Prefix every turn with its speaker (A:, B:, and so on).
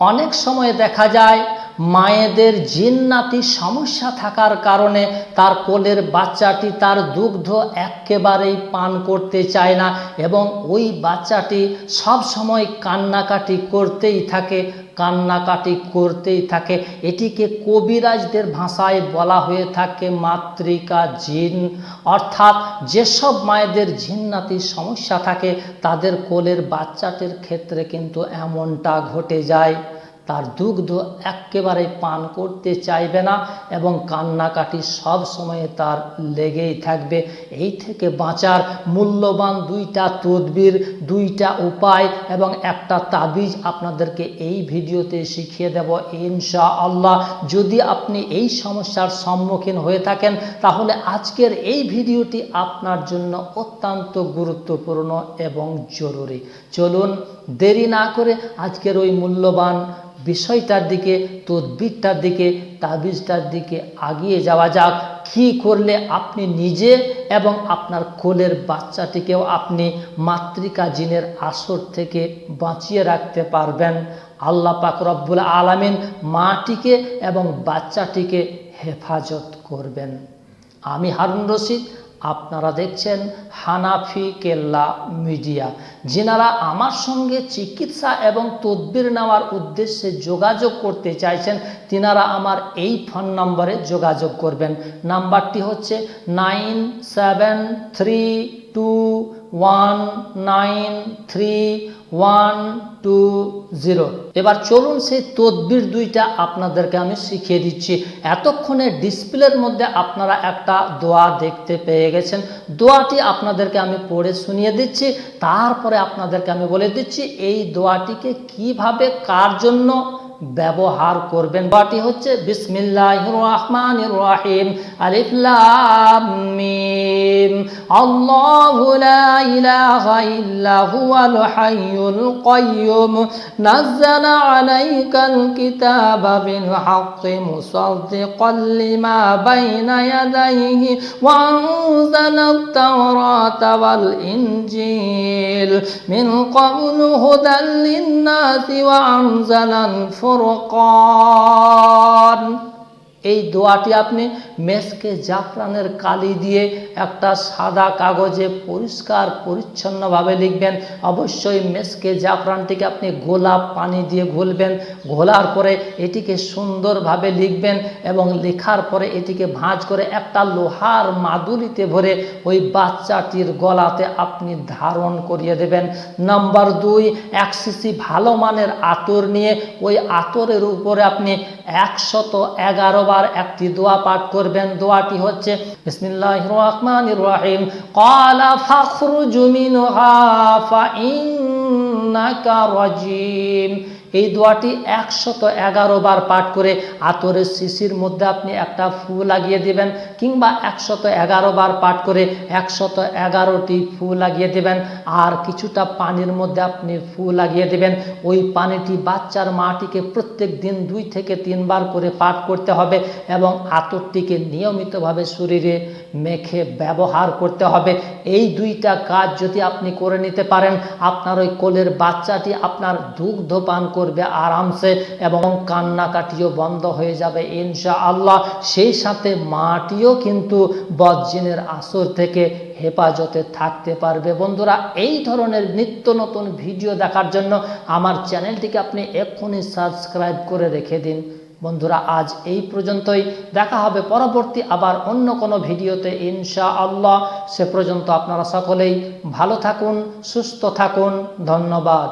A: অনেক সময় দেখা যায় মায়েদের জিন্নাতি সমস্যা থাকার কারণে তার কোলের বাচ্চাটি তার দুগ্ধ একেবারেই পান করতে চায় না এবং ওই বাচ্চাটি সব সময় কান্নাকাটি করতেই থাকে। কান্নাকাটি করতেই থাকে। এটিকে কবিরাজদের ভাষায় বলা হয়ে থাকে মাতৃকা জিন। অর্থাৎ যেসব মায়েদের জিন্নাতির সমস্যা থাকে, তাদের কোলের বাচ্চাটির ক্ষেত্রে কিন্তু এমনটা ঘটে যায়। তার দুগ্ধ একেবারে পান করতে চাইবে না এবং কান্নাকাটি সব সময়ে তার লেগেই থাকবে। এই থেকে বাঁচার মূল্যবান দুইটা তদবির, দুইটা উপায় এবং একটা তাবিজ আপনাদেরকে এই ভিডিওতে শিখিয়ে দেব ইনশা আল্লাহ যদি আপনি এই সমস্যার সম্মুখীন হয়ে থাকেন, তাহলে আজকের এই ভিডিওটি আপনার জন্য অত্যন্ত গুরুত্বপূর্ণ এবং জরুরি। চলুন দেরি না করে আজকের ওই মূল্যবান বিষয়টার দিকে, তদবিরটার দিকে, তাবিজটার দিকে আগিয়ে যাওয়া যাক। কি করলে আপনি নিজে এবং আপনার কোলের বাচ্চাটিকেও আপনি মাতৃকা জিনের আসর থেকে বাঁচিয়ে রাখতে পারবেন। আল্লাহ পাক রব্বুল আলামিন মাটিকে এবং বাচ্চাটিকে হেফাজত করবেন। আমি হারুন রশিদ আপনারা দেখছেন হানাফি কেল্লা মিডিয়া। যেনারা আমার সঙ্গে চিকিৎসা এবং তদবির নেওয়ার উদ্দেশ্যে যোগাযোগ করতে চাইছেন, তিনারা আমার এই ফোন নম্বরে যোগাযোগ করবেন। নাম্বারটি হচ্ছে nine seven three two one nine three one two zero এবার চলুন সেই তদবির দুইটা আপনাদেরকে আমি শিখিয়ে দিচ্ছি। এতক্ষণে ডিসপ্লের মধ্যে আপনারা একটা দোয়া দেখতে পেয়ে গেছেন। দোয়াটি আপনাদেরকে আমি পড়ে শুনিয়ে দিচ্ছি। তারপরে আপনাদেরকে আমি বলে দিচ্ছি, এই দোয়াটিকে কীভাবে কার জন্য ব্যবহার করবেন? দোয়াটি হচ্ছে বিসমিল্লাহ রহমান রহিম, আলিফ الرجيم الله لا إله إلا هو الحي القيوم. نزل عليك الكتاب بالحق مصدقا لما بين يديه. وأنزل التوراة والإنجيل. من قبل هدى للناس وأنزل الفرقان. এই দোয়াটি আপনি মেসকে জাফরানের কালি দিয়ে একটা সাদা কাগজে পরিষ্কার, পরিচ্ছন্নভাবে লিখবেন। অবশ্যই মেসকে জাফরানটিকে আপনি গোলাপ পানি দিয়ে ঘুলবেন। ঘোলার পরে এটিকে সুন্দরভাবে লিখবেন এবং লেখার পরে এটিকে ভাঁজ করে একটা লোহার মাদুরিতে ভরে ওই বাচ্চাটির গলাতে আপনি ধারণ করিয়ে দেবেন। নাম্বার দুই, এক সিসি ভালো মানের আতর নিয়ে ওই আতরের উপরে আপনি একশত এগারো বার একটি দোয়া পাঠ করবেন। দোয়াটি হচ্ছে বিসমিল্লাহ রহমান রহিম কলা ফাখরু জুমিন এই দোয়াটি একশত এগারো বার পাঠ করে আতরের শিশির মধ্যে আপনি একটা ফু লাগিয়ে দিবেন কিংবা একশত এগারো বার পাঠ করে একশত এগারোটি ফু লাগিয়ে দেবেন। আর কিছুটা পানির মধ্যে আপনি ফু লাগিয়ে দেবেন। ওই পানিটি বাচ্চার মাটিকে প্রত্যেক দিন দুই থেকে তিনবার করে পাঠ করতে হবে এবং আতরটিকে নিয়মিতভাবে শরীরে মেখে ব্যবহার করতে হবে। এই দুইটা কাজ যদি আপনি করে নিতে পারেন, আপনার ওই কোলের বাচ্চাটি আপনার দুগ্ধ পান করবে আরামসে এবং কান্নাকাটিও বন্ধ হয়ে যাবে ইনশা আল্লাহ সেই সাথে মাটিও কিন্তু বজ্জিনের আসর থেকে হেফাজতে থাকতে পারবে। বন্ধুরা, এই ধরনের নিত্য নতুন ভিডিও দেখার জন্য আমার চ্যানেলটিকে আপনি এক্ষুনি সাবস্ক্রাইব করে রেখে দিন। বন্ধুরা, আজ এই পর্যন্তই। দেখা হবে পরবর্তী আবার অন্য কোনো ভিডিওতে ইনশা আল্লাহ সে পর্যন্ত আপনারা সকলেই ভালো থাকুন, সুস্থ থাকুন। ধন্যবাদ।